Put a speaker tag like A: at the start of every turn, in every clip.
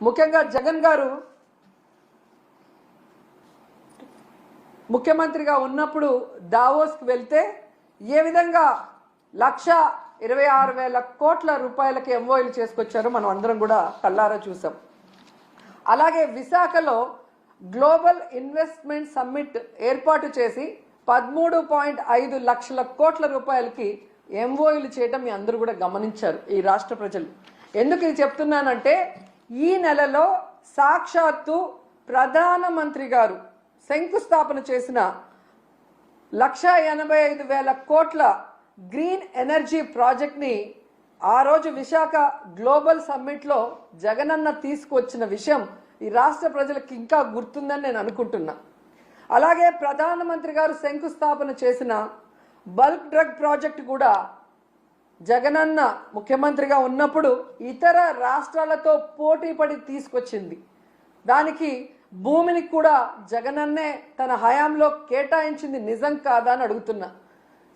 A: ముఖ్యంగా జగన్ గారు ముఖ్యమంత్రిగా ఉన్నప్పుడు దావోస్కి వెళ్తే ఏ విధంగా లక్ష ఇరవై ఆరు వేల కోట్ల రూపాయలకి ఎంఓఎలు చేసుకొచ్చారో మనం అందరం కూడా కళ్ళారా చూసాం. అలాగే విశాఖలో గ్లోబల్ ఇన్వెస్ట్మెంట్ సమ్మిట్ ఏర్పాటు చేసి పదమూడు పాయింట్ ఐదు లక్షల కోట్ల రూపాయలకి ఎంఓఈలు చేయటం మీ అందరూ కూడా గమనించారు ఈ రాష్ట్ర ప్రజలు. ఎందుకు ఇది చెప్తున్నానంటే ఈ నెలలో సాక్షాత్తు ప్రధానమంత్రి గారు శంకుస్థాపన చేసిన లక్ష ఎనభై ఐదు వేల కోట్ల గ్రీన్ ఎనర్జీ ప్రాజెక్ట్ని ఆ రోజు విశాఖ గ్లోబల్ సమ్మిట్లో జగనన్న తీసుకొచ్చిన విషయం ఈ రాష్ట్ర ప్రజలకు ఇంకా గుర్తుందని నేను అనుకుంటున్నా. అలాగే ప్రధానమంత్రి గారు శంకుస్థాపన చేసిన బల్క్ డ్రగ్ ప్రాజెక్ట్ కూడా జగనన్న ముఖ్యమంత్రిగా ఉన్నప్పుడు ఇతర రాష్ట్రాలతో పోటీ పడి తీసుకొచ్చింది. దానికి భూమిని కూడా జగనన్నే తన హయాంలో కేటాయించింది నిజం కాదా అని అడుగుతున్నా.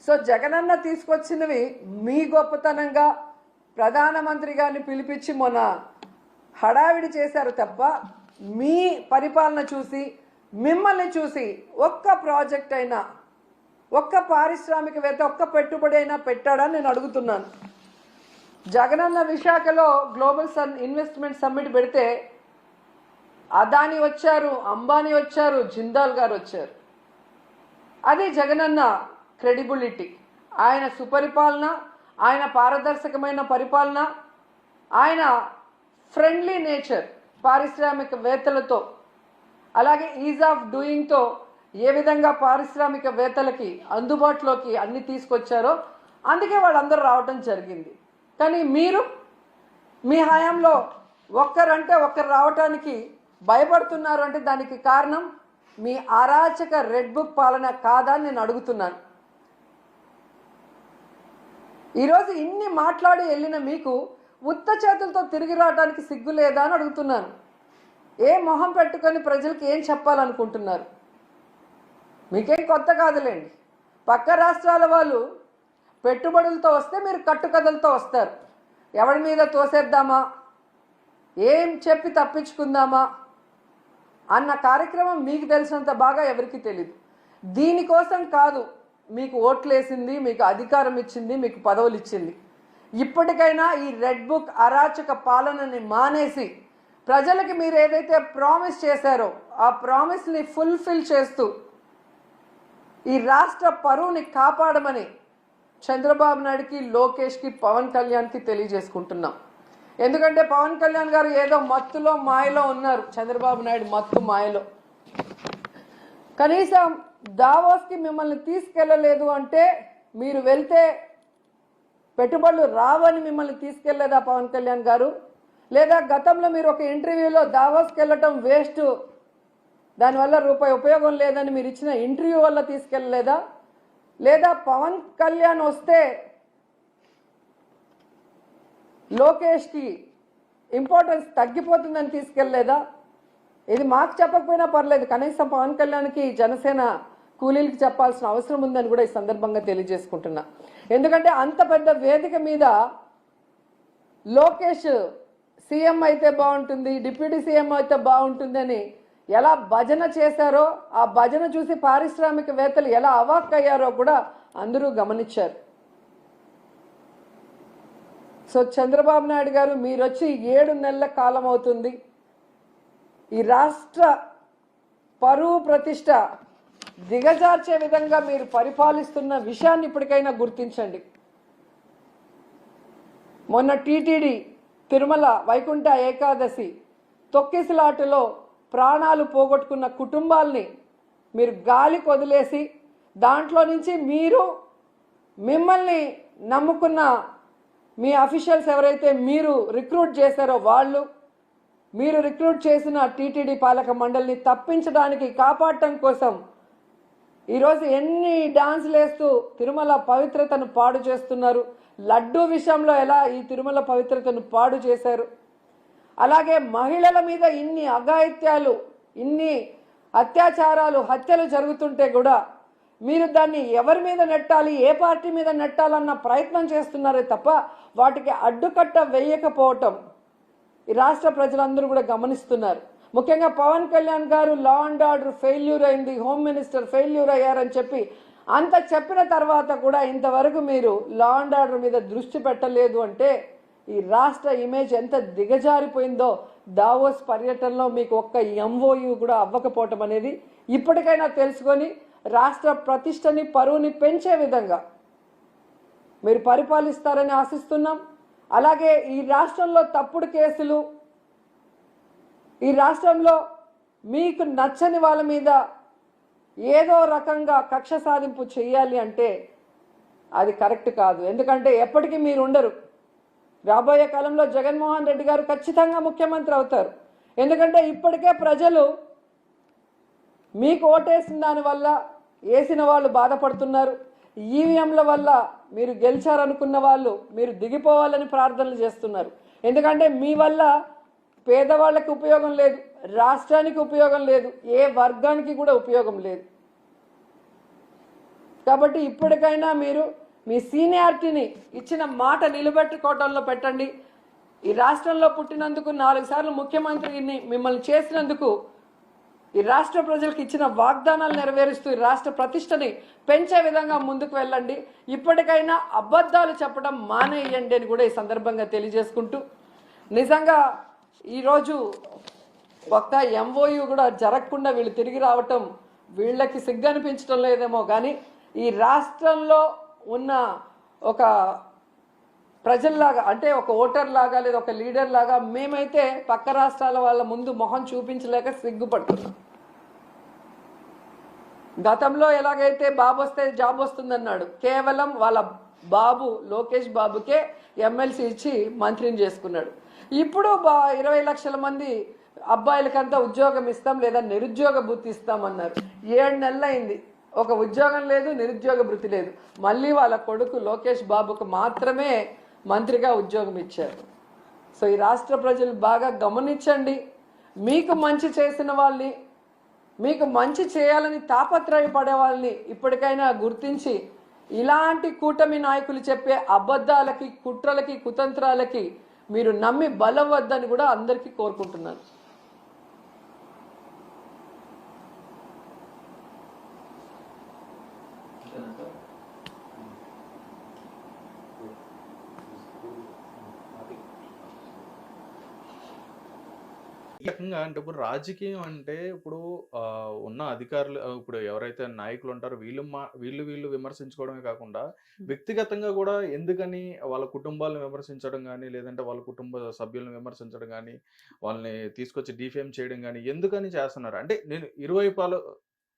A: సో జగనన్న తీసుకొచ్చినవి మీ గొప్పతనంగా ప్రధానమంత్రి గారిని పిలిపించి మొన్న హడావిడి చేశారు తప్ప మీ పరిపాలన చూసి మిమ్మల్ని చూసి ఒక్క ప్రాజెక్ట్ అయినా ఒక్క పారిశ్రామికవేత్త ఒక్క పెట్టుబడి అయినా పెట్టాడని నేను అడుగుతున్నాను. జగనన్న విశాఖలో గ్లోబల్ సన్ ఇన్వెస్ట్మెంట్ సమ్మిట్ పెడితే అదాని వచ్చారు అంబానీ వచ్చారు జిందాల్ గారు వచ్చారు. అది జగనన్న క్రెడిబిలిటీ. ఆయన సుపరిపాలన ఆయన పారదర్శకమైన పరిపాలన ఆయన ఫ్రెండ్లీ నేచర్ పారిశ్రామికవేత్తలతో అలాగే ఈజ్ ఆఫ్ డూయింగ్తో ఏ విధంగా పారిశ్రామికవేత్తలకి అందుబాటులోకి అన్ని తీసుకొచ్చారో అందుకే వాళ్ళందరూ రావటం జరిగింది. కానీ మీరు మీ హయాంలో ఒక్కరంటే ఒక్కరు రావటానికి భయపడుతున్నారు అంటే దానికి కారణం మీ అరాచక రెడ్ బుక్ పాలన కాదా నేను అడుగుతున్నాను. ఈరోజు ఇన్ని మాట్లాడి వెళ్ళిన మీకు ఉత్త చేతులతో తిరిగి రావడానికి సిగ్గు లేదా అని అడుగుతున్నాను. ఏ మొహం పెట్టుకొని ప్రజలకు ఏం చెప్పాలనుకుంటున్నారు? మీకేం కొత్త కాదులేండి. పక్క రాష్ట్రాల వాళ్ళు పెట్టుబడులతో వస్తే మీరు కట్టుకథలతో వస్తారు. ఎవరి మీద తోసేద్దామా? ఏం చెప్పి తప్పించుకుందామా? అన్న కార్యక్రమం మీకు తెలిసినంత బాగా ఎవరికి తెలియదు దీనికోసం కాదు మీకు ఓట్లేసింది మీకు అధికారం ఇచ్చింది మీకు పదవులు ఇచ్చింది. ఇప్పటికైనా ఈ రెడ్ బుక్ అరాచక పాలనని మానేసి ప్రజలకి మీరు ఏదైతే ప్రామిస్ చేశారో ఆ ప్రామిస్ని ఫుల్ఫిల్ చేస్తూ ఈ రాష్ట్ర పరువుని కాపాడమని చంద్రబాబు నాయుడుకి లోకేష్కి పవన్ కళ్యాణ్కి తెలియజేసుకుంటున్నాం. ఎందుకంటే పవన్ కళ్యాణ్ గారు ఏదో మత్తులో మాయలో ఉన్నారు. చంద్రబాబు నాయుడు మత్తు మాయలో. కనీసం దావోస్కి మిమ్మల్ని తీసుకెళ్ళలేదు అంటే మీరు వెళ్తే పెట్టుబడులు రావని మిమ్మల్ని తీసుకెళ్ళేదా పవన్ కళ్యాణ్ గారు? లేదా గతంలో మీరు ఒక ఇంటర్వ్యూలో దావోస్కి వెళ్ళటం వేస్ట్ దానివల్ల రూపాయి ఉపయోగం లేదని మీరు ఇచ్చిన ఇంటర్వ్యూ వల్ల తీసుకెళ్ళలేదా లేదా పవన్ కళ్యాణ్ వస్తే లోకేష్కి ఇంపార్టెన్స్ తగ్గిపోతుందని తీసుకెళ్ళలేదా ఇది మాకు చెప్పకపోయినా పర్లేదు. కనీసం పవన్ కళ్యాణ్కి జనసేన కూలీలకి చెప్పాల్సిన అవసరం ఉందని కూడా ఈ సందర్భంగా తెలియజేసుకుంటున్నా. ఎందుకంటే అంత పెద్ద వేదిక మీద లోకేష్ సీఎం అయితే బాగుంటుంది డిప్యూటీ సీఎం అయితే బాగుంటుంది అని ఎలా భజన చేశారో ఆ భజన చూసి పారిశ్రామికవేత్తలు ఎలా అవాక్కయ్యారో కూడా అందరూ గమనించారు. సో చంద్రబాబు నాయుడు గారు మీరు వచ్చి ఏడు నెలల కాలం అవుతుంది. ఈ రాష్ట్ర పరువు ప్రతిష్ట దిగజార్చే విధంగా మీరు పరిపాలిస్తున్న విషయాన్ని ఇప్పటికైనా గుర్తించండి. మొన్న టీటీడీ తిరుమల వైకుంఠ ఏకాదశి తొక్కిసలాటలో ప్రాణాలు పోగొట్టుకున్న కుటుంబాల్ని మీరు గాలి వదిలేసి దాంట్లో నుంచి మీరు మిమ్మల్ని నమ్ముకున్న మీ అఫీషియల్స్ ఎవరైతే మీరు రిక్రూట్ చేశారో వాళ్ళు మీరు రిక్రూట్ చేసిన టీటీడీ పాలక మండలిని తప్పించడానికి కాపాడటం కోసం ఈరోజు ఎన్ని డాన్సులు వేస్తూ తిరుమల పవిత్రతను పాడు చేస్తున్నారు లడ్డూ విషయంలో ఎలా ఈ తిరుమల పవిత్రతను పాడు చేశారు అలాగే మహిళల మీద ఇన్ని అఘాయిత్యాలు ఇన్ని అత్యాచారాలు హత్యలు జరుగుతుంటే కూడా మీరు దాన్ని ఎవరి మీద నెట్టాలి ఏ పార్టీ మీద నెట్టాలన్న ప్రయత్నం చేస్తున్నారే తప్ప వాటికి అడ్డుకట్ట వేయకపోవటం ఈ రాష్ట్ర ప్రజలందరూ కూడా గమనిస్తున్నారు. ముఖ్యంగా Pawan Kalyan garu law and order failure అయింది హోమ్ మినిస్టర్ ఫెయిల్యూర్ అయ్యారని చెప్పి అంత చెప్పిన తర్వాత కూడా ఇంతవరకు మీరు లా అండ్ ఆర్డర్ మీద దృష్టి పెట్టలేదు అంటే ఈ రాష్ట్ర ఇమేజ్ ఎంత దిగజారిపోయిందో దావోస్ పర్యటనలో మీకు ఒక్క ఎంఓయు కూడా అవ్వకపోవటం అనేది ఇప్పటికైనా తెలుసుకొని రాష్ట్ర ప్రతిష్టని పరువుని పెంచే విధంగా మీరు పరిపాలిస్తారని ఆశిస్తున్నాం. అలాగే ఈ రాష్ట్రంలో తప్పుడు కేసులు ఈ రాష్ట్రంలో మీకు నచ్చని వాళ్ళ మీద ఏదో రకంగా కక్ష సాధింపు చేయాలి అంటే అది కరెక్ట్ కాదు. ఎందుకంటే ఎప్పటికీ మీరు ఉండరు. రాబోయే కాలంలో జగన్మోహన్ రెడ్డి గారు ఖచ్చితంగా ముఖ్యమంత్రి అవుతారు. ఎందుకంటే ఇప్పటికే ప్రజలు మీకు ఓటేసిన దానివల్ల వేసిన వాళ్ళు బాధపడుతున్నారు. ఈవీఎంల వల్ల మీరు గెలిచారనుకున్న వాళ్ళు మీరు దిగిపోవాలని ప్రార్థనలు చేస్తున్నారు. ఎందుకంటే మీ వల్ల పేదవాళ్ళకి ఉపయోగం లేదు రాష్ట్రానికి ఉపయోగం లేదు ఏ వర్గానికి కూడా ఉపయోగం లేదు. కాబట్టి ఇప్పటికైనా మీరు మీ సీనియారిటీని ఇచ్చిన మాట నిలబెట్టుకోవడంలో పెట్టండి. ఈ రాష్ట్రంలో పుట్టినందుకు నాలుగు సార్లు ముఖ్యమంత్రిని మిమ్మల్ని చేసినందుకు ఈ రాష్ట్ర ప్రజలకు ఇచ్చిన వాగ్దానాలు నెరవేరుస్తూ ఈ రాష్ట్ర ప్రతిష్టని పెంచే విధంగా ముందుకు వెళ్ళండి. ఇప్పటికైనా అబద్ధాలు చెప్పడం మానేయండి అని కూడా ఈ సందర్భంగా తెలియజేసుకుంటూ నిజంగా ఈరోజు ఒక్క ఎంఓయు కూడా జరగకుండా వీళ్ళు తిరిగి రావటం వీళ్ళకి సిగ్గు అనిపించడం లేదేమో కానీ ఈ రాష్ట్రంలో ఉన్న ఒక ప్రజల్లాగా అంటే ఒక ఓటర్ లాగా లేదా ఒక లీడర్ లాగా మేమైతే పక్క రాష్ట్రాల వాళ్ళ ముందు మొహం చూపించలేక సిగ్గుపడుతున్నాం. గతంలో ఎలాగైతే బాబు వస్తే జాబ్ వస్తుందన్నాడు కేవలం వాళ్ళ బాబు లోకేష్ బాబుకే ఎమ్మెల్సీ ఇచ్చి మంత్రిని చేసుకున్నాడు. ఇప్పుడు బా ఇరవై లక్షల మంది అబ్బాయిలకంతా ఉద్యోగం ఇస్తాం లేదా నిరుద్యోగ బుద్ధి ఇస్తామన్నారు. ఏడు నెలలు అయింది ఒక ఉద్యోగం లేదు నిరుద్యోగ భృతి లేదు. మళ్ళీ వాళ్ళ కొడుకు లోకేష్ బాబుకు మాత్రమే మంత్రిగా ఉద్యోగం ఇచ్చారు. సో ఈ రాష్ట్ర ప్రజలు బాగా గమనించండి. మీకు మంచి చేసిన వాళ్ళని మీకు మంచి చేయాలని తాపత్రయపడే వాళ్ళని ఇప్పటికైనా గుర్తించి ఇలాంటి కూటమి నాయకులు చెప్పే అబద్ధాలకి కుట్రలకి కుతంత్రాలకి మీరు నమ్మి బలం వద్దని కూడా అందరికీ కోరుకుంటున్నాను.
B: రకంగా అంటే ఇప్పుడు రాజకీయం అంటే ఇప్పుడు ఆ, ఉన్న అధికారులు ఆ, ఇప్పుడు ఎవరైతే నాయకులు ఉంటారో వీళ్ళు మా వీళ్ళు వీళ్ళు విమర్శించుకోవడమే కాకుండా వ్యక్తిగతంగా కూడా ఎందుకని వాళ్ళ కుటుంబాలను విమర్శించడం కానీ లేదంటే వాళ్ళ కుటుంబ సభ్యులను విమర్శించడం కానీ వాళ్ళని తీసుకొచ్చి డిఫేమ్ చేయడం కానీ ఎందుకని చేస్తున్నారు? అంటే నేను ఇరువైపాలు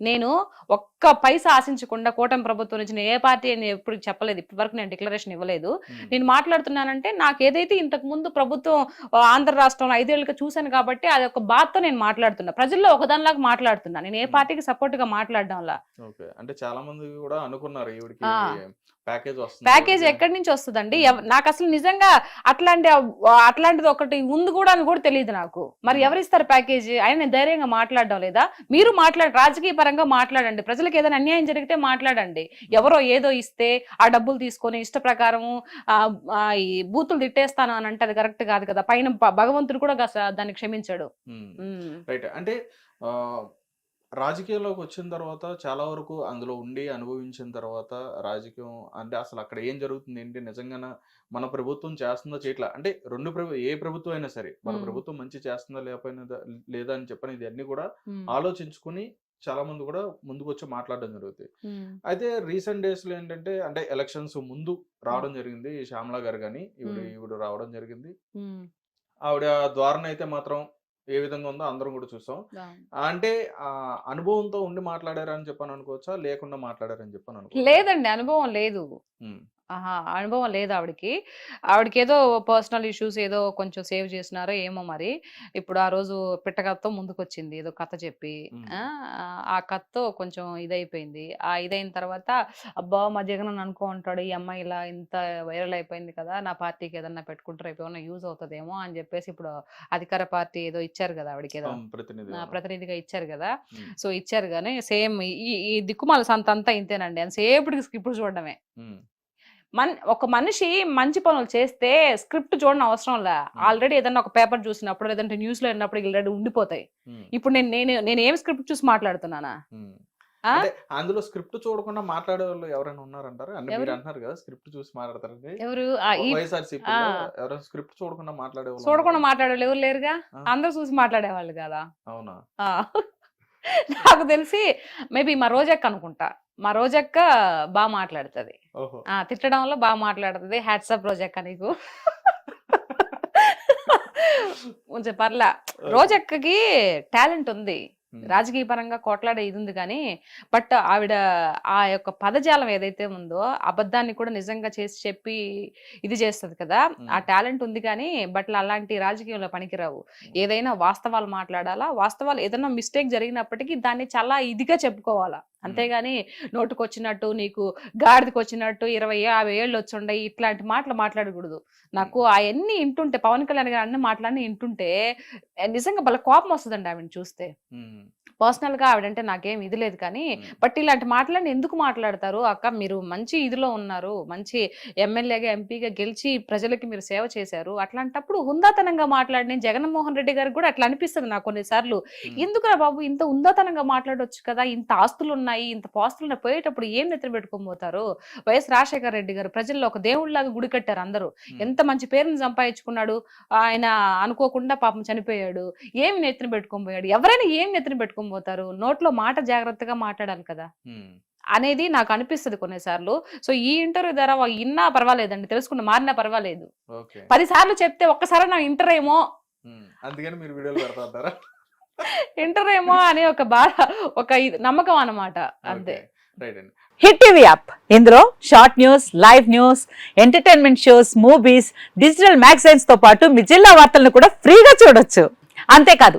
C: నేను ఒక్క పైసా ఆశించకుండా కూటమి ప్రభుత్వం నుంచి నేను ఏ పార్టీ అని ఎప్పుడు చెప్పలేదు ఇప్పటి వరకు నేను డిక్లరేషన్ ఇవ్వలేదు. నేను మాట్లాడుతున్నానంటే నాకు ఏదైతే ఇంతకు ముందు ప్రభుత్వం ఆంధ్ర రాష్ట్రంలో ఐదేళ్ళకి చూశాను కాబట్టి అది ఒక బాధతో నేను మాట్లాడుతున్నా. ప్రజల్లో ఒకదానిలాగా మాట్లాడుతున్నా. నేను ఏ. పార్టీకి సపోర్ట్గా మాట్లాడడంలా
B: అంటే చాలా మంది కూడా అనుకున్నారు. ప్యాకేజ్ వస్తుంది
C: ప్యాకేజ్
B: ఈవిడికి.
C: ఎక్కడి నుంచి వస్తుందండి? నాకు అసలు నిజంగా అట్లాంటి అట్లాంటిది ఒకటి ఉంది కూడా అని కూడా తెలియదు నాకు. మరి. ఎవరిస్తారు ప్యాకేజ్? ఆయన నేను ధైర్యంగా మాట్లాడడం లేదా? మీరు మాట్లాడ రాజకీయ పరంగా మాట్లాడండి. ప్రజలకు ఏదైనా అన్యాయం జరిగితే మాట్లాడండి. ఎవరో ఏదో ఇస్తే ఆ డబ్బులు తీసుకొని ఇష్ట ప్రకారము ఆ, ఈ బూతులు తిట్టేస్తాను అని అంటే అది కరెక్ట్ కాదు కదా? పైన భగవంతుడు కూడా దాన్ని క్షమించాడు.
B: రైట్. అంటే ఆ, రాజకీయాల్లోకి వచ్చిన తర్వాత చాలా వరకు అందులో ఉండి అనుభవించిన తర్వాత రాజకీయం అంటే అసలు అక్కడ ఏం జరుగుతుంది ఏంటి నిజంగాన మన ప్రభుత్వం చేస్తుందో చేయట్లా అంటే రెండు ప్రభు ఏ ప్రభుత్వం అయినా సరే మన. ప్రభుత్వం మంచి చేస్తుందా లేకపోయినా లేదా అని చెప్పని ఇది అన్ని కూడా. ఆలోచించుకుని చాలా మంది కూడా ముందుకు వచ్చి మాట్లాడడం జరుగుతుంది. అయితే రీసెంట్ డేస్లో ఏంటంటే అంటే ఎలక్షన్స్ ముందు రావడం జరిగింది శ్యామలా గారు కానీ
C: Hmm.
B: ఈవిడ రావడం జరిగింది. ఆవిడ ద్వారాన అయితే మాత్రం ఏ విధంగా ఉందో అందరం కూడా చూసాం. అంటే ఆ అనుభవంతో ఉండి మాట్లాడారని చెప్పని అనుకోవచ్చా? లేకుండా మాట్లాడారని చెప్పని
C: లేదండి అనుభవం లేదు. ఆహా! అనుభవం లేదు ఆవిడకి. ఆవిడకి ఏదో పర్సనల్ ఇష్యూస్ ఏదో కొంచెం సేవ్ చేసినారో ఏమో మరి. ఇప్పుడు ఆ రోజు పిట్టకథతో ముందుకు వచ్చింది ఏదో కథ చెప్పి. ఆ, ఆ కథతో కొంచెం ఇదైపోయింది. ఆ ఇదైన తర్వాత అబ్బా! మా జగన్ అనుకో ఉంటాడు ఈ అమ్మాయి ఇలా ఇంత వైరల్ అయిపోయింది కదా నా పార్టీకి ఏదన్నా పెట్టుకుంటే రేపు ఏమన్నా యూజ్ అవుతుందేమో అని చెప్పేసి ఇప్పుడు అధికార పార్టీ ఏదో ఇచ్చారు కదా ఆవిడకి ఏదో.
B: ప్రతినిధి
C: ఆ, ప్రతినిధిగా ఇచ్చారు కదా. సో ఇచ్చారు కానీ సేమ్ ఈ ఈ దిక్కుమాల సంత అంతా ఇంతేనండి. అని సేపటికి ఇప్పుడు చూడడమే. మన్ ఒక మనిషి మంచి పనులు చేస్తే స్క్రిప్ట్ చూడడం అవసరం లే ఆల్రెడీ ఏదైనా ఒక పేపర్ చూసినప్పుడు లేదంటే న్యూస్లో విన్నప్పుడు ఆల్రెడీ ఉండిపోతాయి. ఇప్పుడు నేను నేను నేను ఏం స్క్రిప్ట్ చూసి మాట్లాడుతున్నానా?
B: అందులో స్క్రిప్ట్ చూడకుండా మాట్లాడే వాళ్ళు ఎవరైనా ఉన్నారంటారా? అంటే మీరు? అంటున్నారు కదా స్క్రిప్ట్ చూసి మాట్లాడతారండి
C: ఎవరు.
B: ఎవరైనా స్క్రిప్ట్ చూడకుండా మాట్లాడే
C: చూడకుండా? మాట్లాడేవాళ్ళు ఎవరు లేరుగా. అందరూ చూసి మాట్లాడేవాళ్ళు కదా.
B: అవునా.
C: నాకు తెలిసి మేబీ మా రోజక్క అనుకుంటా. మా రోజక్క బాగా మాట్లాడుతుంది. తిట్టడంలో బాగా మాట్లాడుతుంది. హ్యాట్సప్ రోజక్క నీకు. కొంచెం పర్లా. రోజక్కకి టాలెంట్ ఉంది. రాజకీయ పరంగా కొట్లాడే ఇది ఉంది కానీ బట్ ఆవిడ ఆ యొక్క పదజాలం ఏదైతే ఉందో అబద్ధాన్ని కూడా నిజంగా చేసి చెప్పి ఇది చేస్తుంది కదా ఆ. టాలెంట్ ఉంది కానీ బట్ అలాంటి రాజకీయంలో పనికిరావు. ఏదైనా వాస్తవాలు మాట్లాడాలా? వాస్తవాలు ఏదైనా మిస్టేక్ జరిగినప్పటికీ దాన్ని చాలా ఇదిగా చెప్పుకోవాలా? అంతేగాని నోటుకొచ్చినట్టు నీకు గాడిదకి వచ్చినట్టు ఇరవై యాభై ఏళ్ళు వచ్చుండయి ఇట్లాంటి మాటలు మాట్లాడకూడదు. నాకు అవన్నీ ఇంటుంటే పవన్ కళ్యాణ్ గారు అన్ని మాటలన్నీ ఇంటుంటే నిజంగా భలే కోపం వస్తుందండి ఆవిడ చూస్తే
B: ఉమ్,
C: పర్సనల్గా ఆవిడంటే నాకేం ఇది లేదు కానీ బట్ ఇలాంటి మాటలన్నీ ఎందుకు మాట్లాడతారు? అక్క మీరు మంచి ఇదిలో ఉన్నారు. మంచి ఎమ్మెల్యేగా ఎంపీగా గెలిచి ప్రజలకి మీరు సేవ చేశారు. అట్లాంటప్పుడు హుందాతనంగా మాట్లాడిన జగన్మోహన్ రెడ్డి గారికి కూడా అట్లా అనిపిస్తుంది నాకు కొన్నిసార్లు. ఎందుకురా బాబు ఇంత ఉందాతనంగా మాట్లాడొచ్చు కదా? ఇంత ఆస్తులు ఉన్నాయి ఇంత పాస్తులు ఉన్నాయి పోయేటప్పుడు ఏం నెత్తిన పెట్టుకొని పోతారు? వైఎస్ రాజశేఖర రెడ్డి గారు ప్రజల్లో ఒక దేవుళ్ళలాగా గుడి కట్టారు అందరూ. ఎంత మంచి పేరుని సంపాదించుకున్నాడు? ఆయన అనుకోకుండా పాపం చనిపోయాడు. ఏమి నెత్తిన పెట్టుకొని పోయాడు? ఎవరైనా ఏం నెత్తిన పెట్టుకొని పోతారు. నోట్లో మాట జాగ్రత్తగా మాట్లాడాలి కదా. అనేది నాకు అనిపిస్తుంది కొన్నిసార్లు. సో ఈ ఇంటర్వ్యూ ద్వారా ఇన్నా పర్వాలేదండి. తెలుసుకున్న మారినా పర్వాలేదు.
B: ఓకే.
C: పది సార్లు చెప్తే ఒక్కసారి నా ఇంటర్ ఏమో
B: అందుకని మీరు వీడియోలు
C: ఇంటర్ ఏమో అనే ఒక బాధ ఒక ఇది నమ్మకం అన్నమాట. అంతే.
B: రైట్ అండి.
D: Hit TV app. ఇందులో short news live news entertainment shows movies digital మ్యాగజైన్స్తో పాటు మీ జిల్లా వార్తలను కూడా ఫ్రీగా చూడొచ్చు. అంతేకాదు